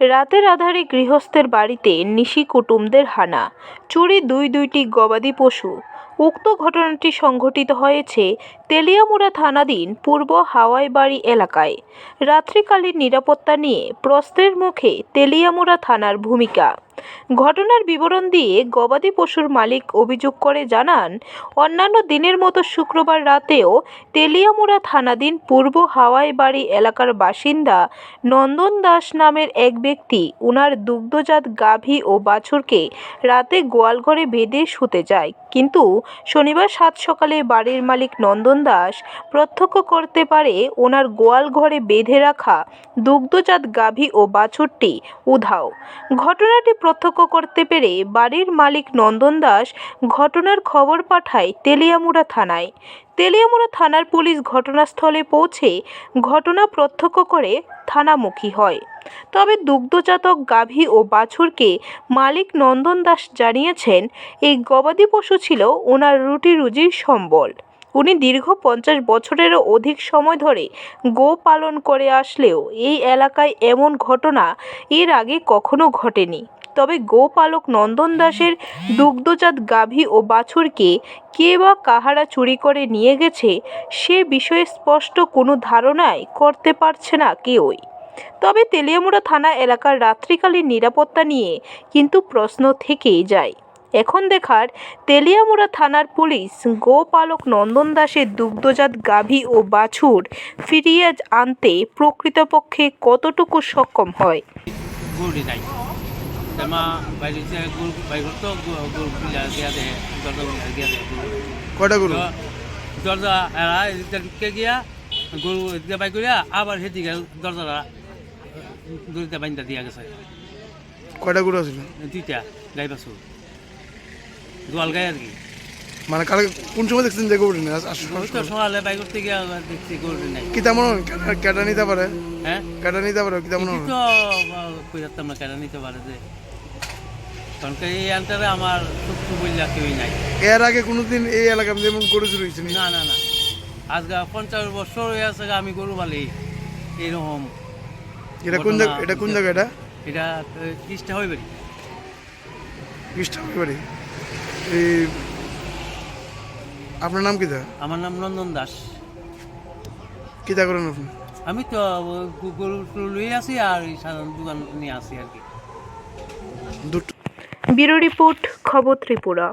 রাতের আধারে গৃহস্থের বাড়িতে নিশি কুটুমদের হানা। চুরি দুই দুইটি গবাদি পশু। উক্ত ঘটনাটি সংঘটিত হয়েছে তেলিয়ামুড়া থানাধীন পূর্ব হাওয়াইবাড়ি এলাকায়। রাত্রিকালীন নিরাপত্তা নিয়ে প্রশ্নের মুখে তেলিয়ামুড়া থানার ভূমিকা। ঘটনার বিবরণ দিয়ে গবাদি পশুর মালিক অভিযোগ করে জানান, অন্যান্য দিনের মতো শুক্রবার রাতেও তেলিয়ামুড়া থানাধীন পূর্ব হাওয়াই বাড়ি এলাকার বাসিন্দা নন্দন দাস নামের এক ব্যক্তি উনার দুগ্ধজাত গাভী ও বাছুরকে রাতে গোয়ালঘরে বেঁধে শুতে যায়। কিন্তু শনিবার সাত সকালে বাড়ির মালিক নন্দন দাস প্রত্যক্ষ করতে পারে ওনার গোয়াল ঘরে বেঁধে রাখা দুগ্ধজাত গাভী ও বাছুরটি উধাও। ঘটনাটি প্রত্যক্ষ করতে পেরে বাড়ির মালিক নন্দন দাস ঘটনার খবর পাঠায় তেলিয়ামুড়া থানায়। তেলিয়ামুড়া থানার পুলিশ ঘটনাস্থলে পৌঁছে ঘটনা প্রত্যক্ষ করে থানামুখী হয়। তবে দুগ্ধজাতক গাভী ও বাছুরকে মালিক নন্দন দাস জানিয়েছেন, এই গবাদি পশু ছিল ওনার রুটি রুজির সম্বল। উনি দীর্ঘ পঞ্চাশ বছরেরও অধিক সময় ধরে গো পালন করে আসলেও এই এলাকায় এমন ঘটনা এর আগে কখনো ঘটেনি। তবে গোপালক নন্দন দাসের দুগ্ধজাত গাভী ও বাছুরকে কে বা কাহারা চুরি করে নিয়ে গেছে সে বিষয়ে স্পষ্ট কোনো ধারণাই করতে পারছে না কেউই। তবে তেলিয়ামুড়া থানা এলাকার রাত্রিকালীন নিরাপত্তা নিয়ে কিন্তু প্রশ্ন থেকেই যায়। এখন দেখার তেলিয়ামুড়া থানার পুলিশ গোপালক নন্দন দাসের দুগ্ধজাত গাভী ও বাছুর ফিরিয়ে আনতে প্রকৃতপক্ষে কতটুকু সক্ষম হয়? গরু দরজা দরজা এরা এদিকে গিয়া গরু এদিকে বাই করিয়া আবার সেদিকে দরজাটা দড়িতে বাইন্দা দিয়া গেছে। কয়টা গরু আছিল? দুইটা গাই গোয়াল গাই আর কি। মানে কালকে কোন সময় দেখছেন যে গরুটি নেই তো সকালে বাই করতে গিয়া দেখছি গরুটি নাই। কি তেমন কেটা নিতে পারে? হ্যাঁ? কেটা নিতে পারে? কি তেমন তো কই যাতাম না কেন নিতে পারে যে। কারণ কি এই আন্টারে আমার শত্রু বললা কেউই নাই। এর আগে কোনোদিন এই গরু চুরি হয়েছে না? না না আজকে পঞ্চাশ বছর হয়ে আছে আমি গরু বালি। এরকম এটা কোন জায়গা এটা কোন জায়গা এটা? এটা ত্রিশটা হয়ে পারি খ্রিস্টান বাড়ি এই আপনার নাম কি দা আমার নাম নন্দন দাস। কি তা করেন আপনি? আমি তো গরু টরু আছি আর সাধারণ দোকান নিয়ে আসি আর কি। দুটো ব্যুরো রিপোর্ট খবর ত্রিপুরা।